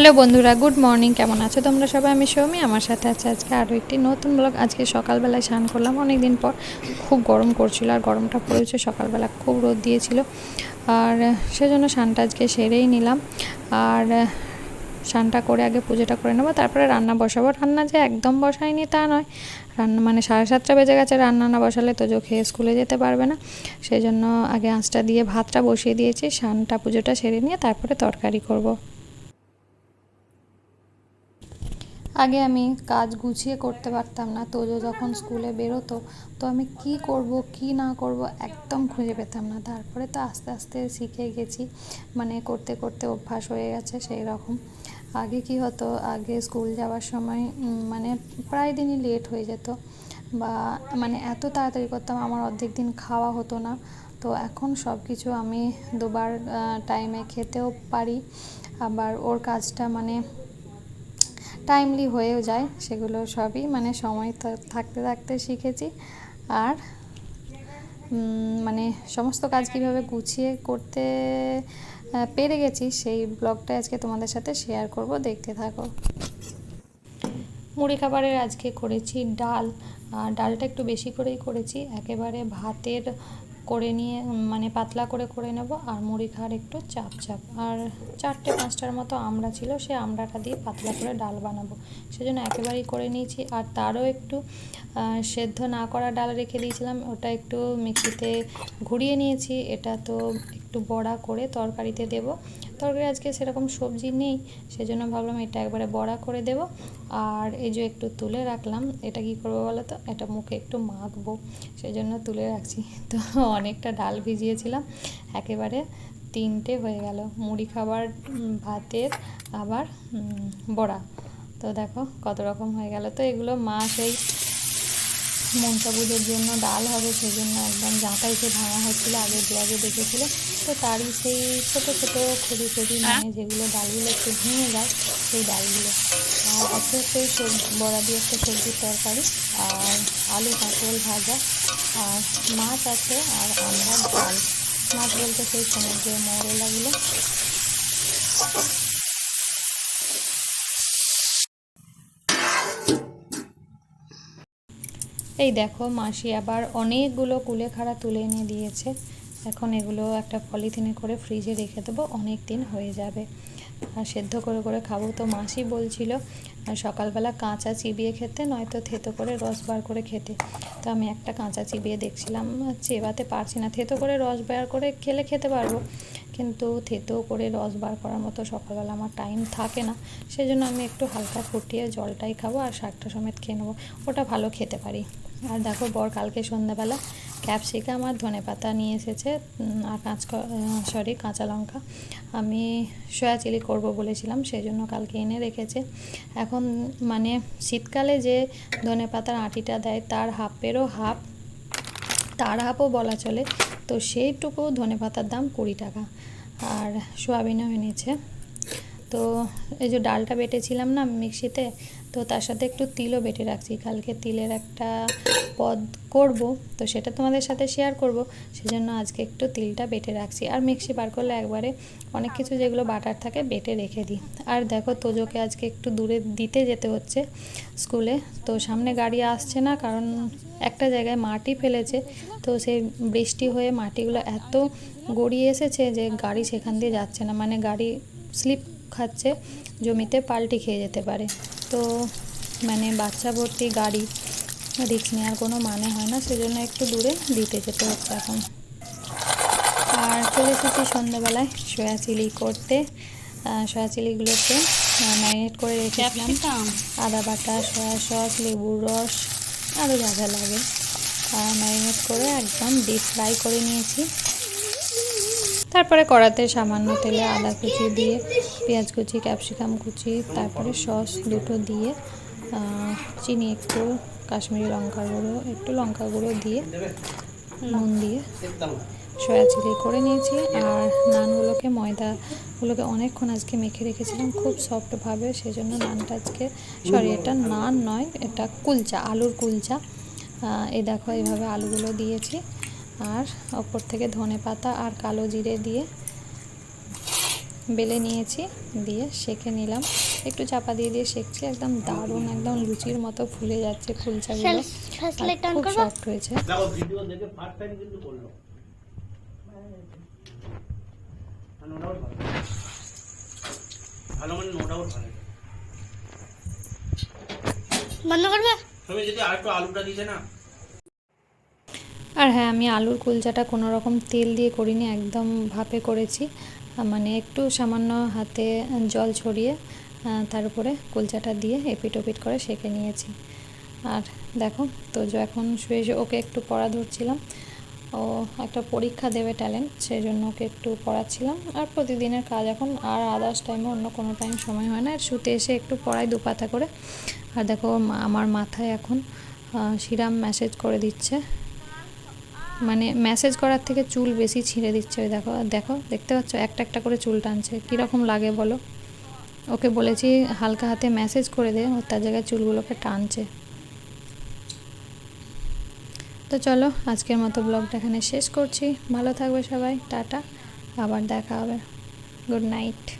Hello বন্ধুরা, good morning. কেমন আছো তোমরা সবাই? আমি সৌমি, আমার সাথে আছে আজকে আরও একটি নতুন ব্লগ আজকে সকালবেলায় স্নান করলাম অনেক দিন পর খুব গরম করছিল আর গরমটা পড়েছে, সকালবেলা খুব রোদ দিয়েছিল। আর সেজন্য স্নানটা আজকে সেরেই নিলাম। আর স্নানটা করে আগে পুজোটা করে নেব, তারপরে রান্না বসাবো। রান্না যে একদম বসাইনি তা নয়। রান্না মানে সাড়ে সাতটা বেজে গেছে, রান্না না বসালে তোজো খেয়ে স্কুলে যেতে পারবে না। সেই জন্য আগে আঁচটা দিয়ে ভাতটা বসিয়ে দিয়েছি, স্নানটা, পুজোটা সেরে নিয়ে তারপরে তরকারি করব। আগে আমি কাজ গুছিয়ে করতে পারতাম না। তোজো যখন স্কুলে বেরোতো, তো আমি কি করব, কি না করব একদম খুঁজে পেতাম না। তারপরে তো আস্তে আস্তে শিখে গেছি। মানে করতে করতে অভ্যাস হয়ে গেছে সেই রকম। আগে কি হতো, আগে স্কুল যাওয়ার সময় মানে প্রায় দিনই লেট হয়ে যেত। বা মানে এত তাড়াতাড়ি করতাম, আমার অর্ধেক দিন খাওয়া হতো না। তো এখন সব কিছু আমি দুবার টাইমে খেতেও পারি। আবার ওর কাজটা মানে টাইমলি হয়েও যায়, সেগুলো সবই মানে সময় থাকতে থাকতে শিখেছি। আর মানে সমস্ত কাজ কীভাবে গুছিয়ে করতে পেরে গেছি, সেই ব্লগটা আজকে তোমাদের সাথে শেয়ার করব, দেখতে থাকো। মুড়ি খাবারের আজকে করেছি ডাল। ডালটা একটু বেশি করেই করেছি। একেবারে ভাতের করে নিয়ে মানে পাতলা করে করে নেব আর মুড়ি খাওয়ার একটু চাপ চাপ। আর চারটে পাঁচটার মতো আমড়া ছিল, সে আমড়াটা দিয়ে পাতলা করে ডাল বানাবো। সেজন্য একেবারেই করে নিয়েছি। আর তারও একটু সেদ্ধ না করা ডাল রেখে দিয়েছিলাম, ওটা একটু মিক্সিতে ঘুরিয়ে নিয়েছি। এটা তো একটু বড়া করে তরকারিতে দেব। তরকারি আজকে সেরকম সবজি নেই, সেজন্য ভাবলাম এটা একবারে বড়া করে দেব। আর এই যে একটু তুলে রাখলাম, এটা কি করব বলো তো? এটা মুখে একটু মাখবো সেই জন্য তুলে রাখছি। তো অনেকটা ডাল ভিজিয়েছিলাম, একেবারে তিনটে হয়ে গেল। মুড়ি খাবার ভাতের, আবার বড়া। তো দেখো কত রকম হয়ে গেল। তো এগুলো মা সেই মনসা পুজোর জন্য ডাল হবে সেই জন্য একদম জাঁতাই সে ভাঙা হচ্ছিল আগে ব্লগে দেখেছিল। তো তারই সেই ছোটো ছোটো খুবই খুবই মানে যেগুলো ডালগুলো একটু ভেঙে যায় সেই ডালগুলো। আর আছে সেই বড়া দিয়ে একটা সবজির তরকারি আর আলু কাঁকরোল ভাজা আর মাছ আছে আর আমরা ডাল। মাছ বলতে সেই সমুদ্রের মরলাগুলো। এই দেখো, মাসি আবার অনেকগুলো কুলেখাড়া তুলে এনে দিয়েছে। এখন এগুলো একটা পলিথিনে করে ফ্রিজে রেখে দেবো অনেক দিন হয়ে যাবে। আর সেদ্ধ করে করে খাব তো মাসি বলছিল সকালবেলা কাঁচা চিবিয়ে খেতে, নয়তো থেতো করে রস বার করে খেতে। তো আমি একটা কাঁচা চিবিয়ে দেখছিলাম, চেবাতে পারছি না, থেতো করে রস বার করে খেলে খেতে পারব। কিন্তু থেতো করে রস বার করার মতো সকালবেলা আমার টাইম থাকে না সেই জন্য আমি একটু হালকা ফুটিয়ে জলটাই খাব আর শাকটা সমেত খেয়ে নেব, ওটা ভালো খেতে পারি। আর দেখো বর কালকে সন্ধ্যাবেলা ক্যাপসিকাম আর ধনে পাতা নিয়ে এসেছে আর কাঁচ সরি কাঁচা লঙ্কা। আমি সয়া চিলি করব বলেছিলাম, সেই জন্য কালকে এনে রেখেছে। এখন মানে শীতকালে যে ধনে পাতার আটিটা দেয়, তার হাফেরও হাফ, তার হাফও বলা চলে। তো সেইটুকু ধনে পাতার দাম কুড়ি টাকা। আর সোয়াবিনও এনেছে। তো এই যে ডালটা বেটেছিলাম না মিক্সিতে, তো তার সাথে একটু তিলও বেটে রাখছি। কালকে তিলের একটা পদ করব, তো সেটা তোমাদের সাথে শেয়ার করব। সেজন্য আজকে একটু তিলটা বেটে রাখছি। আর মিক্সি বার করলে একবারে অনেক কিছু যেগুলো বাটার থাকে বেটে রেখে দিই। আর দেখো তোজোকে আজকে একটু দূরে দিতে যেতে হচ্ছে স্কুলে। তো সামনে গাড়ি আসছে না, কারণ একটা জায়গায় মাটি ফেলেছে। তো সেই বৃষ্টি হয়ে মাটিগুলো এত গড়িয়ে এসেছে যে গাড়ি সেখান দিয়ে যাচ্ছে না। মানে গাড়ি স্লিপ খাচ্ছে জমিতে পাল্টি খেয়ে যেতে পারে। তো মানে বাচ্চা ভর্তি গাড়ি রিক্স নেওয়ার কোনো মানে হয় না সেজন্য একটু দূরে দিতে যেতে হচ্ছে এখন। আর চলে এসেছি সন্ধ্যাবেলায় সয়া চিলি করতে। সয়া চিলিগুলোকে ম্যারিনেট করে রেখেছিলাম। আদা বাটা সয়া সস লেবুর রস আরও যা যা লাগে। ম্যারিনেট করে একদম ডিপ ফ্রাই করে নিয়েছি। তারপরে কড়াতে সামান্য তেলে আদা কুচি দিয়ে, পেঁয়াজ কুচি, ক্যাপসিকাম কুচি, তারপরে সস দুটো দিয়ে চিনি একটু, কাশ্মীরি লঙ্কা গুঁড়ো, একটু লঙ্কা গুঁড়ো দিয়ে, নুন দিয়ে সয়া চিলি করে নিয়েছি। আর নানগুলোকে ময়দাগুলোকে অনেকক্ষণ আজকে মেখে রেখেছিলাম খুব সফটভাবে সেই জন্য নানটা আজকে সরি এটা নান নয়, এটা কুলচা, আলুর কুলচা। এই দেখো, এইভাবে আলুগুলো দিয়েছি। আর ওপর থেকে ধনে পাতা আর কালো জিরে দিয়ে বেলে নিয়েছি দিয়ে সেঁকে নিলাম। একটু চাপা দিয়ে দিয়ে সেঁকছি একদম দারুণ একদম লুচির মতো ফুলে যাচ্ছে কুলচাগুলো খুব সফট হয়েছে। ভালো মানে নো ডাউট ভালো বন্ধ করবে? তুমি যদি আর একটু আলুটা দিতে না আর হ্যাঁ আমি আলুর কুলচাটা কোনো রকম তেল দিয়ে করিনি একদম ভাপে করেছি। মানে একটু সামান্য হাতে জল ছড়িয়ে তার উপরে কুলচাটা দিয়ে এপিট ওপিট করে সেঁকে নিয়েছি। আর দেখো তো এখন শুয়ে শুয়ে ওকে একটু পড়া ধরছিলাম। ও একটা পরীক্ষা দেবে ট্যালেন্ট সেই জন্য ওকে একটু পড়াচ্ছিলাম। আর প্রতিদিনের কাজ এখন আর আদার্স টাইমে অন্য কোনো টাইম সময় হয় না। আর শুতে এসে একটু পড়াই দু পাতা করে। আর দেখো আমার মাথায় এখন আহ, শিরাম ম্যাসেজ করে দিচ্ছে। মানে মেসেজ করার থেকে চুল বেশি ছিঁড়ে দিচ্ছে। ওই দেখো দেখো, দেখতে পাচ্ছ? একটা একটা করে চুল টানছে। কীরকম লাগে বলো? ওকে বলেছি, হালকা হাতে মেসেজ করে দে, ও তার জায়গায় চুলগুলোকে টানছে। তো চলো, আজকের মতো ব্লগটা এখানে শেষ করছি। ভালো থাকবে সবাই, টাটা, আবার দেখা হবে। Good night